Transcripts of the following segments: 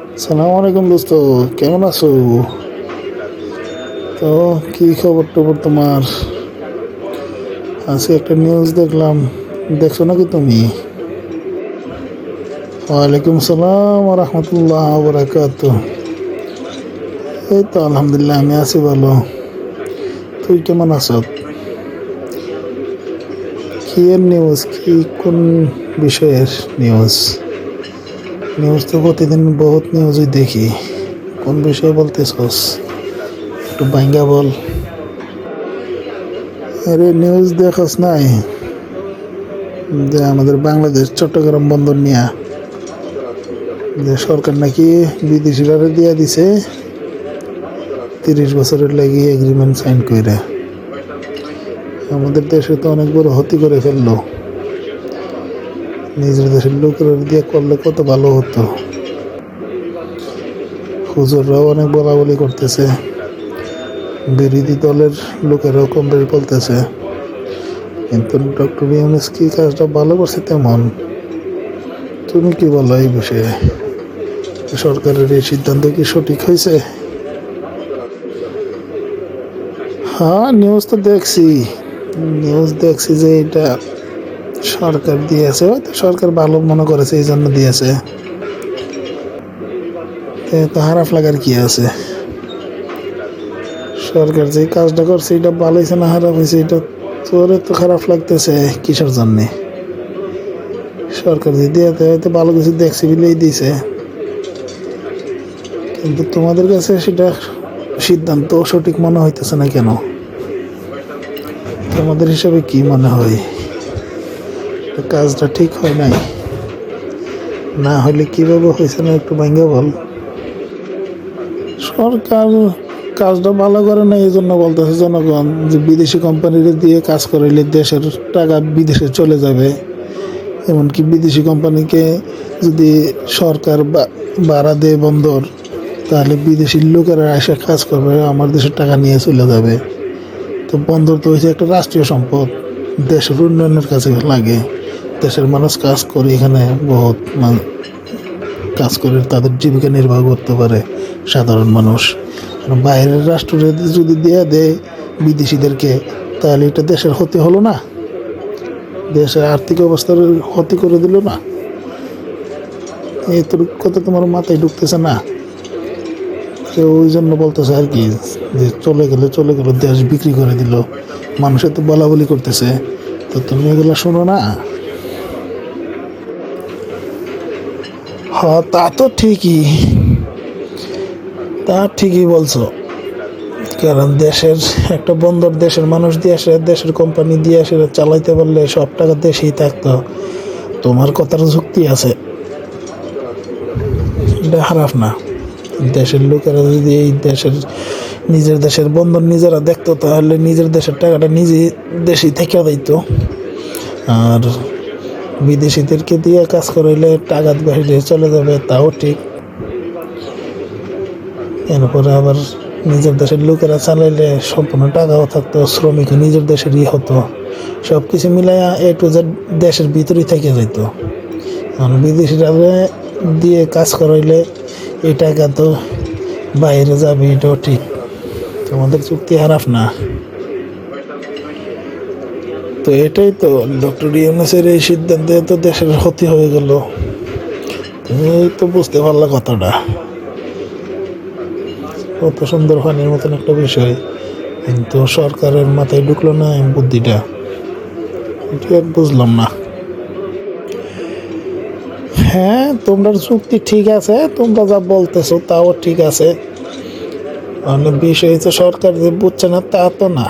সালাম আলাইকুম দোস্ত, কেমন আছো? তো, কি খবর টবর তোমার? আজকে একটা নিউজ দেখলাম, দেখছ নাকি তুমি? ওয়ালাইকুম সালাম রহমতুল্লাহ বরাকাত এই তো আলহামদুলিল্লাহ, আমি আছি ভালো। তুই কেমন আছো? কি নিউজ কি কোন বিষয়ের নিউজ নিউজ তো প্রতিদিন বহুত নিউজই দেখি। কোন বিষয়ে বলতেছস একটু বাইঙ্গা বল। আরে নিউজ দেখাস নাই? যে আমাদের বাংলাদেশ, চট্টগ্রাম বন্দর নিয়ে। যে সরকার নাকি বিদেশিরা দিয়া দিছে। তিরিশ বছরের লাগি এগ্রিমেন্ট সাইন করে আমাদের দেশে তো অনেক বড় ক্ষতি করে ফেলল। নিজের দেশের লোকেরা দিয়ে করলে কত ভালো হতো। হুজুররাও অনেক বলা বলি করতেছে। বিরোধী দলের লোকেরাও কম বেশি বলতেছে। কিন্তু ডক্টর ইউনুস কি কাজটা ভালো করছে তেমন? তুমি কি বলো এই বিষয়ে? সরকারের এই সিদ্ধান্ত কি সঠিক হয়েছে? হ্যাঁ নিউজ তো দেখছি। নিউজ দেখছি যে এটা সরকার দিয়েছে হয়তো সরকার ভালো মনে করেছে, এই জন্য দিয়েছে। তো খারাপ লাগার কি আছে? সরকার যে কাজটা করছে, এটা ভালো হয়েছে না খারাপ হয়েছে এটা তোর তো খারাপ লাগতেছে কিসের জন্যে? সরকার যে দিয়ে হয়তো ভালো কিছু দেখছে বলেই দিয়েছে। কিন্তু তোমাদের কাছে সেটা সিদ্ধান্ত সঠিক মনে হইতেছে না কেন? তোমাদের হিসাবে কি মনে হয়? কাজটা ঠিক হয় নাই। না হলে কীভাবে হয়েছে না একটু ভাঙ্গে বল। সরকার কাজটা ভালো করে না, এই জন্য বলতেছে জনগণ যে বিদেশি কোম্পানির দিয়ে কাজ করাইলে দেশের টাকা বিদেশে চলে যাবে। এমনকি বিদেশি কোম্পানিকে যদি সরকার বা- ভাড়া দেয় বন্দর, তাহলে বিদেশি লোকেরা এসে কাজ করবে, আমার দেশের টাকা নিয়ে চলে যাবে। তো বন্দর তো হয়েছে একটা রাষ্ট্রীয় সম্পদ, দেশের উন্নয়নের কাছে লাগে। দেশের মানুষ কাজ করে, এখানে বহুত কাজ করে, তাদের জীবিকা নির্বাহ করতে পারে সাধারণ মানুষ। বাইরের রাষ্ট্রে যদি দেয়া দেয় বিদেশিদেরকে, তাহলে এটা দেশের ক্ষতি হলো না। দেশের আর্থিক অবস্থার ক্ষতি করে দিল না। এই তোর কথা তোমার মাথায় ঢুকতেছে না। তো ওই জন্য বলতেছে আর কি, যে চলে গেলে চলে গেল দেশ বিক্রি করে দিল। মানুষের তো বলা বলি করতেছে। তো তুমি এগুলো শোনো না। হ্যাঁ তা তো ঠিকই। তা ঠিকই বলছো। কারণ দেশের একটা বন্দর দেশের মানুষ দিয়ে আসে, দেশের কোম্পানি দিয়ে আসে, চালাইতে পারলে সব টাকা দেশেই থাকতো। তোমার কথার যুক্তি আছে। এটা খারাপ না। দেশের লোকেরা যদি এই দেশের নিজের দেশের বন্দর নিজেরা দেখতো, তাহলে নিজের দেশের টাকাটা নিজে দেশেই থেকে দিত আর বিদেশিদেরকে দিয়ে কাজ করাইলে টাকা বাইরে চলে যাবে, তাও ঠিক। এরপরে আবার নিজের দেশের লোকেরা চালাইলে সম্পূর্ণ টাকাও থাকতো শ্রমিক নিজের দেশেরই হতো। সব কিছু মিলাইয়া এ টু জেড দেশের ভিতরেই থেকে যেত আর বিদেশিরা দিয়ে কাজ করাইলে এই টাকা তো বাইরে যাবে, এটাও ঠিক। তোমাদের চুক্তি খারাপ না। তো এটাই তো ডক্টর ইউনুসের এই সিদ্ধান্তে তো দেশের ক্ষতি হয়ে গেল। তুমি তো বুঝতে পারলা কথাটা। কত সুন্দর ফানির মতন একটা বিষয়। কিন্তু সরকারের মাথায় ঢুকলো না বুদ্ধিটা। এটা বুঝলাম না। হ্যাঁ তোমরা চুক্তি ঠিক আছে, তোমরা যা বলতেছো তাও ঠিক আছে। মানে বিষয় তো সরকার যে বুঝছে না তা তো না।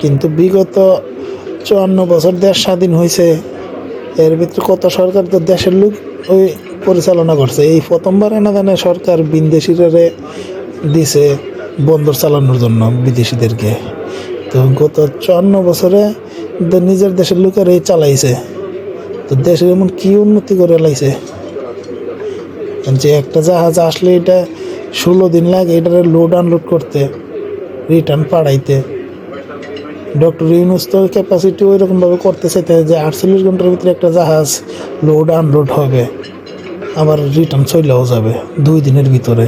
কিন্তু বিগত চুয়ান্ন বছর দেশ স্বাধীন হয়েছে। এর ভিতরে কত সরকার তো দেশের লোক ওই পরিচালনা করছে। এই প্রথমবার এনাদানে সরকার বিদেশিরারে দিছে বন্দর চালানোর জন্য বিদেশিদেরকে। তো গত চুয়ান্ন বছরে নিজের দেশের লোকেরাই চালাইছে। তো দেশের এমন কী উন্নতি করে লাইছে? যে একটা জাহাজ আসলে এটা ষোলো দিন লাগে এটা লোড আনলোড করতে রিটার্ন পাঠাইতে ডক্টর ইউনুস তো ক্যাপাসিটি ওই রকমভাবে করতে চাইতে যে আটচল্লিশ ঘণ্টার ভিতরে একটা জাহাজ লোড আনলোড হবে, আবার রিটার্ন চলেও যাবে দুই দিনের ভিতরে।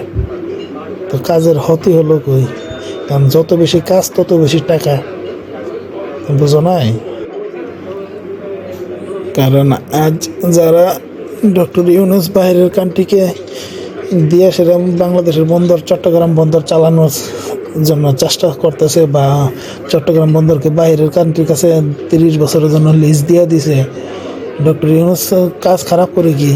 তো কাজের হতি হলো কই? কারণ যত বেশি কাজ, তত বেশি টাকা। বুঝো নাই? কারণ আজ যারা ডক্টর ইউনুস বাইরের কান্ট্রিকে দিয়ে সেরকম বাংলাদেশের বন্দর, চট্টগ্রাম বন্দর চালানোর জন্য চেষ্টা করতেছে বা চট্টগ্রাম বন্দরকে বাইরের কান্ট্রির কাছে তিরিশ বছরের জন্য লিজ দিয়ে দিছে। ডক্টর ইউনুস, কাজ খারাপ করে কি?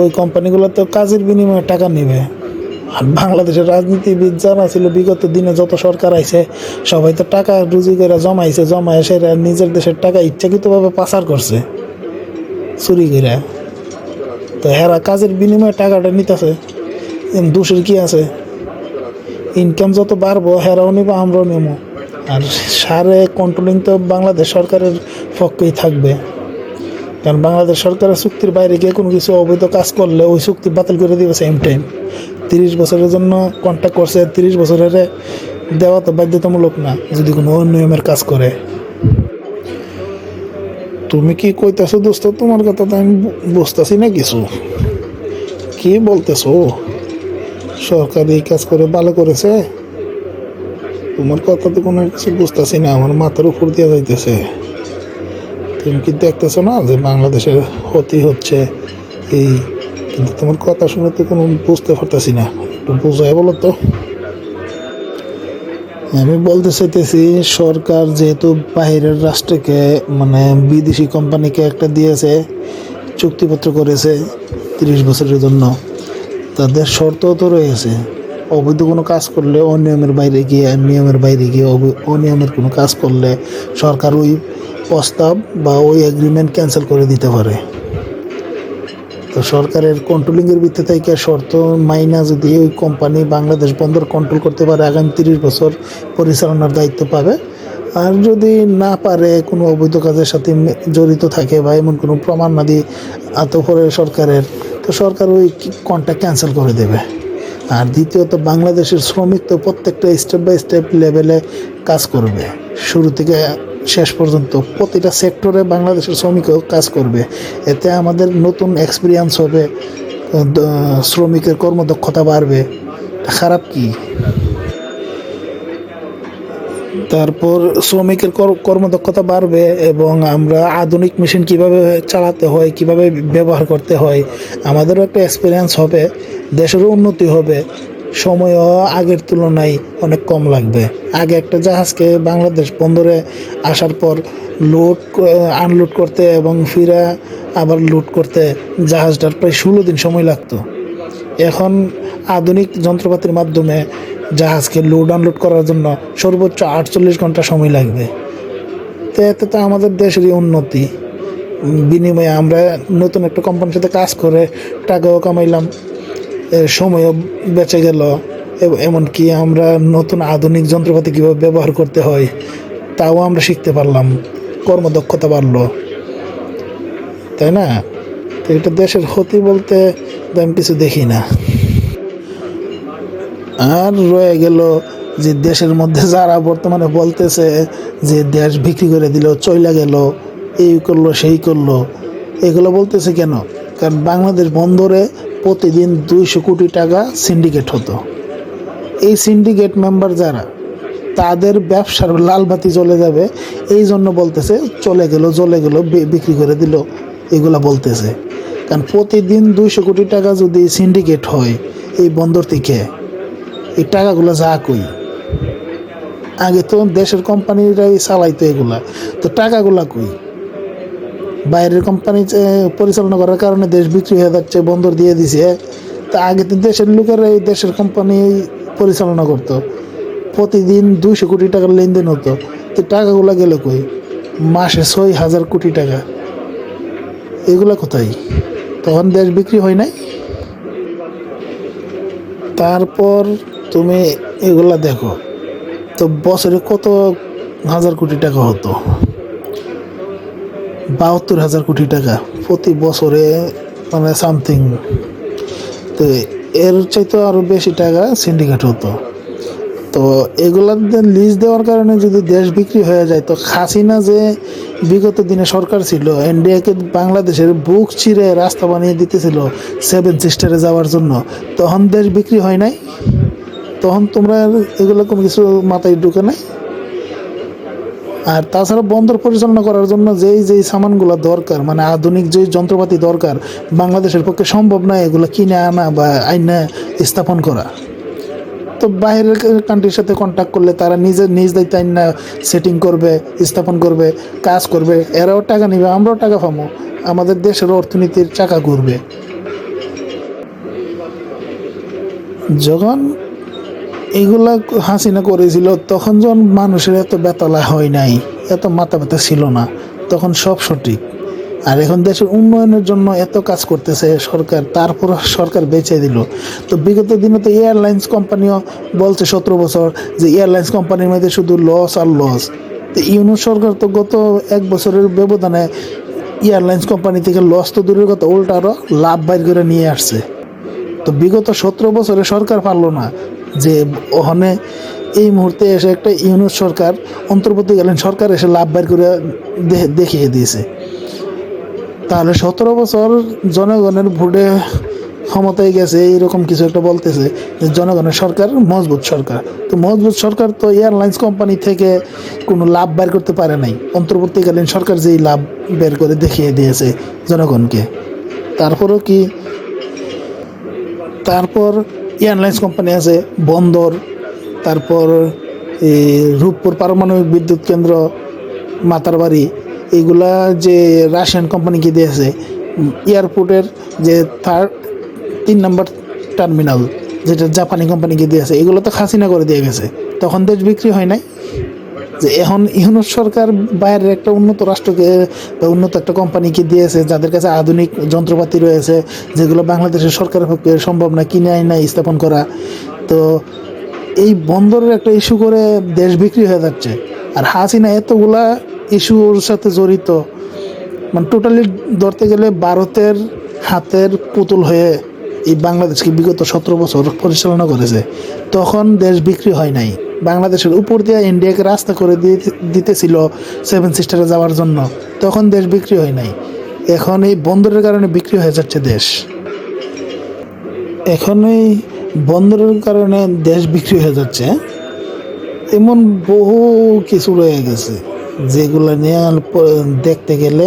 ওই কোম্পানিগুলো তো কাজের বিনিময়ে টাকা নেবে। আর বাংলাদেশের রাজনীতিবিদ যারা ছিল, বিগত দিনে যত সরকার আইছে, সবাই তো টাকা রুজি করে জমাইছে, জমায় সেরা নিজের দেশের টাকা ইচ্ছাকৃতভাবে পাচার করছে, চুরি করে। তো হেরা কাজের বিনিময়ে টাকাটা নিতেছে। দোষের কি আছে? ইনকাম যত বাড়বো, হেরাও নিব, আমরাও নেব। আর সারে কন্ট্রোলিং তো বাংলাদেশ সরকারের পক্ষেই থাকবে। কারণ বাংলাদেশ সরকারের চুক্তির বাইরে গিয়ে কোনো কিছু অবৈধ কাজ করলে ওই চুক্তি বাতিল করে দিবে সেম টাইম তিরিশ বছরের জন্য কন্ট্যাক্ট করছে, তিরিশ বছরের দেওয়া তো বাধ্যতামূলক না, যদি কোনো অনিয়মের কাজ করে। তুমি কি কইতেছো দোস্ত? তোমার কথা তো আমি বুঝতেছি না কিছু। কি বলতেছো? সরকার এই কাজ করে ভালো করেছে। তোমার কথা তো কোনো কিছু বুঝতেছি না, আমার মাথার উপর দিয়ে যাইতেছে। তুমি কি দেখতেছো না যে বাংলাদেশের ক্ষতি হচ্ছে? এই, কিন্তু তোমার কথা শুনে তো কোনো বুঝতে পারতেছি না, একটু বুঝাই বলো তো। আমি বলতে চাইতেছি, সরকার যেহেতু বাইরের রাষ্ট্রকে মানে বিদেশি কোম্পানিকে একটা দিয়েছে, চুক্তিপত্র করেছে তিরিশ বছরের জন্য। তাদের শর্ত তো রয়েছে। অবৈধ কোনো কাজ করলে অনিয়মের বাইরে গিয়ে, নিয়মের বাইরে গিয়ে অনিয়মের কোনো কাজ করলে সরকার ওই প্রস্তাব বা ওই এগ্রিমেন্ট ক্যান্সেল করে দিতে পারে। তো সরকারের কন্ট্রোলিংয়ের ভিত্তি থেকে শর্ত মাইনা যদি ওই কোম্পানি বাংলাদেশ বন্দর কন্ট্রোল করতে পারে, আগামী তিরিশ বছর পরিচালনার দায়িত্ব পাবে। আর যদি না পারে, কোনো অবৈধ কাজের সাথে জড়িত থাকে বা এমন কোনো প্রমাণ নাদি আতপরে সরকারের তো সরকার ওই কন্ট্যাক্ট ক্যান্সেল করে দেবে? আর দ্বিতীয়ত, বাংলাদেশের শ্রমিক তো প্রত্যেকটা স্টেপ বাই স্টেপ লেভেলে কাজ করবে। শুরু থেকে শেষ পর্যন্ত প্রতিটা সেক্টরে বাংলাদেশের শ্রমিকও কাজ করবে। এতে আমাদের নতুন এক্সপিরিয়েন্স হবে শ্রমিকের কর্মদক্ষতা বাড়বে। খারাপ কি? তারপর শ্রমিকের কর- কর্মদক্ষতা বাড়বে এবং আমরা আধুনিক মেশিন কীভাবে চালাতে হয়, কীভাবে ব্যবহার করতে হয়, আমাদেরও একটা এক্সপিরিয়েন্স হবে, দেশেরও উন্নতি হবে, সময়ও আগের তুলনায় অনেক কম লাগবে। আগে একটা জাহাজকে বাংলাদেশ বন্দরে আসার পর লোড আনলোড করতে এবং ফিরা আবার লোড করতে জাহাজটার প্রায় ষোলো দিন সময় লাগতো। এখন আধুনিক যন্ত্রপাতির মাধ্যমে জাহাজকে লোড আনলোড করার জন্য সর্বোচ্চ আটচল্লিশ ঘণ্টা সময় লাগবে। তো এতে তো আমাদের দেশেরই উন্নতি। বিনিময়ে আমরা নতুন একটা কোম্পানির সাথে কাজ করে টাকাও কামাইলাম সময়ও বেঁচে গেল। এমনকি আমরা নতুন আধুনিক যন্ত্রপাতি কীভাবে ব্যবহার করতে হয়, তাও আমরা শিখতে পারলাম। কর্মদক্ষতা বাড়লো। তাই না? তো এটা দেশের ক্ষতি বলতে আমি কিছু দেখি না। আর রয়ে গেল যে দেশের মধ্যে যারা বর্তমানে বলতেছে যে দেশ বিক্রি করে দিল, চইলা গেল, এই করল, সেই করল, এগুলো বলতেছে কেন? কারণ বাংলাদেশ বন্দরে প্রতিদিন দুইশো কোটি টাকা সিন্ডিকেট হতো। এই সিন্ডিকেট মেম্বার যারা, তাদের ব্যবসার লালবাতি চলে যাবে, এই জন্য বলতেছে, চলে গেল চলে গেল বিক্রি করে দিল। এগুলা বলতেছে। কারণ প্রতিদিন দুইশো কোটি টাকা যদি সিন্ডিকেট হয়, এই বন্দর থেকে এই টাকাগুলো যা কই। আগে তো দেশের কোম্পানিরাই চালাইতো এগুলা। তো টাকাগুলা কই? বাইরের কোম্পানি পরিচালনা করার কারণে দেশ বিক্রি হয়ে যাচ্ছে, বন্দর দিয়ে দিছে। তা আগে তো দেশের লোকেরা এই দেশের কোম্পানি পরিচালনা করতো। প্রতিদিন দুইশো কোটি টাকার লেনদেন হতো। তো টাকাগুলো গেল কই? মাসে ছয় হাজার কোটি টাকা। এগুলা কোথায়? তখন দেশ বিক্রি হয় নাই। তারপর তুমি এগুলা দেখো। তো বছরে কত হাজার কোটি টাকা হতো? বাহাত্তর হাজার কোটি টাকা প্রতি বছরে মানে সামথিং তো এর চাইতে আরও বেশি টাকা সিন্ডিকেট হতো। তো এগুলার লিজ দেওয়ার কারণে যদি দেশ বিক্রি হয়ে যায়, তো হাসিনা যে বিগত দিনে সরকার ছিল, এনডিএকে বাংলাদেশের বুক চিরে রাস্তা বানিয়ে দিতেছিল সেভেন সিস্টারে যাওয়ার জন্য। তখন দেশ বিক্রি হয় নাই? তখন তোমরা এগুলো কোনো কিছু মাথায় ঢুকে নাই। আর তাছাড়া বন্দর পরিচালনা করার জন্য যেই যেই সামানগুলো দরকার মানে আধুনিক যে যন্ত্রপাতি দরকার, বাংলাদেশের পক্ষে সম্ভব নয় এগুলো কিনে আনা বা আইনে স্থাপন করা। তো বাইরের কান্ট্রির সাথে কন্ট্যাক্ট করলে তারা নিজের নিজ দায়িত্ব আইনা সেটিং করবে, স্থাপন করবে, কাজ করবে, এরাও টাকা নিবে, আমরাও টাকা পাবো, আমাদের দেশের অর্থনীতির চাকা ঘুরবে। যখন এগুলা হাসিনা করেছিল, তখন যখন মানুষের এত বেতলা হয় নাই, এত মাথা ব্যথা ছিল না, তখন সব সঠিক। আর এখন দেশের উন্নয়নের জন্য এত কাজ করতেছে সরকার, তারপর সরকার বেঁচে দিল। তো বিগত দিনে তো এয়ারলাইন্স কোম্পানিও বলছে সতেরো বছর যে এয়ারলাইন্স কোম্পানির মধ্যে শুধু লস আর লস। তো ইউনুস সরকার তো গত এক বছরের ব্যবধানে এয়ারলাইন্স কোম্পানি থেকে লস তো দূরের কথা, উল্টা আরও লাভ বাইর করে নিয়ে আসছে। তো বিগত সতেরো বছরে সরকার পারল না যে ওখানে এই মুহূর্তে এসে একটা ইউনুস সরকার অন্তর্বর্তীকালীন সরকার এসে লাভ বের করে দেখিয়ে দিয়েছে। তাহলে সতেরো বছর জনগণের ভোটে ক্ষমতায় গেছে, এইরকম কিছু একটা বলতেছে যে জনগণের সরকার মজবুত সরকার। তো মজবুত সরকার তো এয়ারলাইন্স কোম্পানি থেকে কোনো লাভ বের করতে পারে নাই। অন্তর্বর্তীকালীন সরকার যেই লাভ বের করে দেখিয়ে দিয়েছে জনগণকে। তারপরও কি? তারপর এয়ারলাইন্স কোম্পানি আছে, বন্দর, তারপর এই রূপপুর পারমাণবিক বিদ্যুৎ কেন্দ্র, মাতারবাড়ি এইগুলা যে রাশিয়ান কোম্পানিকে দিয়েছে, এয়ারপোর্টের যে থার্ড তিন নম্বর টার্মিনাল যেটা জাপানি কোম্পানিকে দিয়েছে, এগুলো তো খাসিনা করে দিয়ে গেছে। তখন দেশ বিক্রি হয় নাই। যে এখন ইউনুস সরকার বাইরের একটা উন্নত রাষ্ট্রকে বা উন্নত একটা কোম্পানিকে দিয়েছে, যাদের কাছে আধুনিক যন্ত্রপাতি রয়েছে, যেগুলো বাংলাদেশের সরকারের পক্ষে সম্ভব না, কিনে আইনা স্থাপন করা। তো এই বন্দরের একটা ইস্যু করে দেশ বিক্রি হয়ে যাচ্ছে। আর হাসিনা এতগুলা ইস্যুর সাথে জড়িত মানে টোটালি ধরতে গেলে ভারতের হাতের পুতুল হয়ে এই বাংলাদেশকে বিগত সতেরো বছর পরিচালনা করেছে। তখন দেশ বিক্রি হয় নাই। বাংলাদেশের উপর দিয়ে ইন্ডিয়াকে রাস্তা করে দিতেছিল সেভেন সিস্টারে যাওয়ার জন্য। তখন দেশ বিক্রি হয় নাই। এখন এই বন্দরের কারণে বিক্রি হয়ে যাচ্ছে দেশ। এখন এই বন্দরের কারণে দেশ বিক্রি হয়ে যাচ্ছে। এমন বহু কিছু রয়ে গেছে, যেগুলো নিয়ে দেখতে গেলে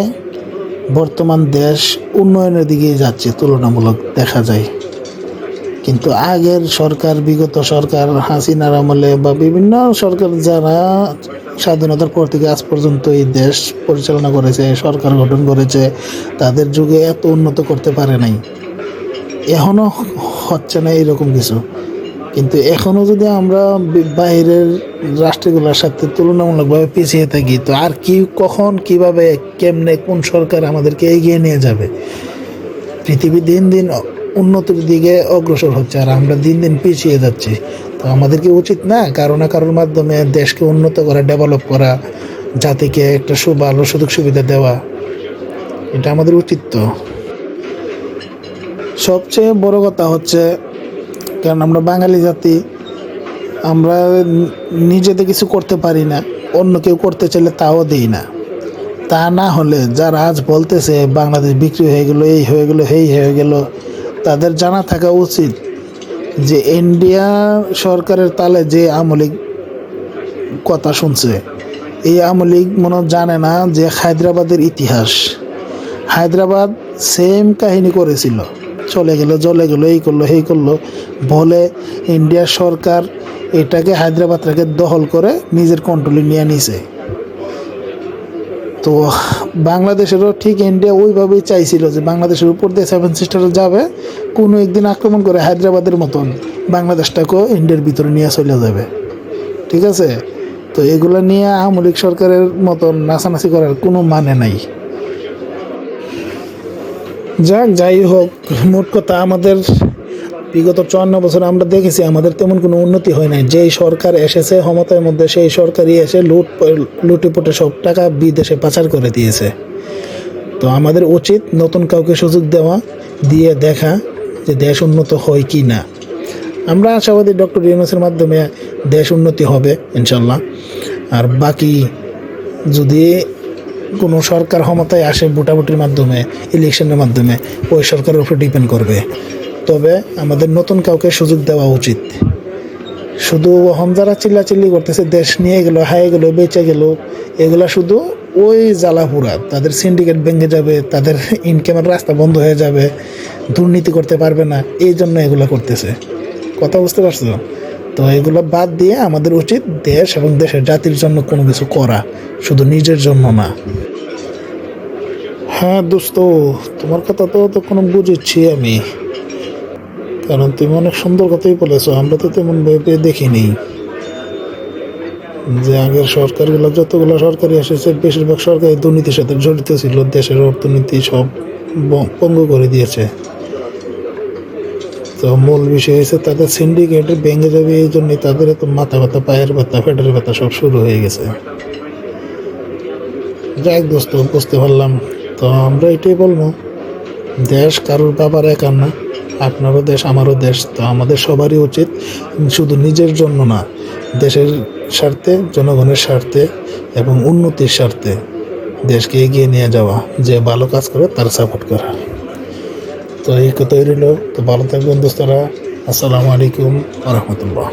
বর্তমান দেশ উন্নয়নের দিকে যাচ্ছে, তুলনামূলক দেখা যায়। কিন্তু আগের সরকার, বিগত সরকার, হাসিনার আমলে বা বিভিন্ন সরকার যারা স্বাধীনতার পর থেকে আজ পর্যন্ত এই দেশ পরিচালনা করেছে, সরকার গঠন করেছে, তাদের যুগে এত উন্নত করতে পারে নাই। এখনও হচ্ছে না এরকম কিছু। কিন্তু এখনও যদি আমরা বাইরের রাষ্ট্রগুলোর সাথে তুলনামূলকভাবে পিছিয়ে থাকি, তো আর কি, কখন, কীভাবে, কেমনে, কোন সরকার আমাদেরকে এগিয়ে নিয়ে যাবে? পৃথিবী দিন দিন উন্নতির দিকে অগ্রসর হচ্ছে আর আমরা দিন দিন পিছিয়ে যাচ্ছি। তো আমাদের কি উচিত না কারও না কারোর মাধ্যমে দেশকে উন্নত করা ডেভেলপ করা, জাতিকে একটা সু ভালো সুযোগ সুবিধা দেওয়া, এটা আমাদের উচিত তো। সবচেয়ে বড় কথা হচ্ছে, কারণ আমরা বাঙালি জাতি, আমরা নিজেদের কিছু করতে পারি না, অন্য কেউ করতে চাইলে তাও দিই না। তা না হলে যারা আজ বলতেছে বাংলাদেশ বিক্রি হয়ে গেল, এই হয়ে গেল এই হয়ে গেল তাদের জানা থাকা উচিত যে ইন্ডিয়া সরকারের তালে যে আমলিক কথা শুনছে, এই আমলিক মনে জানে না যে হায়দ্রাবাদের ইতিহাস। হায়দ্রাবাদ সেম কাহিনী করেছিল। চলে গেল চলে গেল, এই করল এই করল। বলে ইন্ডিয়া সরকার এটাকে হায়দ্রাবাদটাকে দখল করে নিজের কন্ট্রোলে নিয়ে নিছে। তো বাংলাদেশেরও ঠিক ইন্ডিয়া ওইভাবেই চাইছিল যে বাংলাদেশের উপর দিয়ে সেভেন সিস্টারে যাবে। কোনো একদিন আক্রমণ করে হায়দ্রাবাদের মতন বাংলাদেশটাকেও ইন্ডিয়ার ভিতরে নিয়ে চলে যাবে। ঠিক আছে? তো এগুলো নিয়ে আওয়ামী লীগ সরকারের মতন নাচানাচি করার কোনো মানে নাই। যাক, যাই হোক, মোট কথা আমাদের বিগত চুয়ান্ন বছর আমরা দেখেছি আমাদের তেমন কোনো উন্নতি হয় নাই। যেই সরকার এসেছে, ক্ষমতার মধ্যে সেই সরকারই এসে লুট, লুটেপুটে সব টাকা বিদেশে পাচার করে দিয়েছে। তো আমাদের উচিত নতুন কাউকে সুযোগ দেওয়া, দিয়ে দেখা যে দেশ উন্নত হয় কি না। আমরা আশাবাদী ডক্টর ইউনুসের মাধ্যমে দেশ উন্নতি হবে, ইনশাল্লাহ। আর বাকি যদি কোনো সরকার ক্ষমতায় আসে ভোটাভুটির মাধ্যমে ইলেকশনের মাধ্যমে, ওই সরকারের উপর ডিপেন্ড করবে। তবে আমাদের নতুন কাউকে সুযোগ দেওয়া উচিত। শুধু হম যারা চিল্লাচিল্লি করতেছে, দেশ নিয়ে গেলো, হায়ে গেলো, বেঁচে গেল, এগুলা শুধু ওই জ্বালাপুরা তাদের সিন্ডিকেট ভেঙে যাবে, তাদের ইনকামের রাস্তা বন্ধ হয়ে যাবে, দুর্নীতি করতে পারবে না, এই জন্য এগুলো করতেছে। কথা বুঝতে পারছ? তো এগুলো বাদ দিয়ে আমাদের উচিত দেশ এবং দেশের জাতির জন্য কোনো কিছু করা, শুধু নিজের জন্য না। হ্যাঁ দোস্ত, তোমার কথা তো তো কোনো বুঝেছি আমি। কারণ তুমি অনেক সুন্দর কথাই বলেছ, আমরা তো তেমন ভেবে দেখিনি। যে আগের সরকারগুলো, যতগুলো সরকারি এসেছে, বেশিরভাগ সরকারি দুর্নীতির সাথে জড়িত ছিল, দেশের অর্থনীতি সব পঙ্গু করে দিয়েছে। তো মূল বিষয় হয়েছে, তাদের সিন্ডিকেট ভেঙে যাবে এই জন্যই তাদের এত মাথা ব্যথা, পায়ের ব্যথা, পেটের ব্যথা সব শুরু হয়ে গেছে। যাই দোস্ত, বুঝতে পারলাম। তো আমরা এটাই বলব, দেশ কারোর বাবার একার না। আপনারও দেশ, আমারও দেশ, তো আমাদের সবারই উচিত শুধু নিজের জন্য না, দেশের স্বার্থে, জনগণের স্বার্থে এবং উন্নতির স্বার্থে দেশকে এগিয়ে নিয়ে যাওয়া, যে ভালো কাজ করে তার সাপোর্ট করা। তো এই কথাই রইল। তো ভালো থাকবেন দোস্তরা। আসসালামু আলাইকুম রহমতুল্লাহ।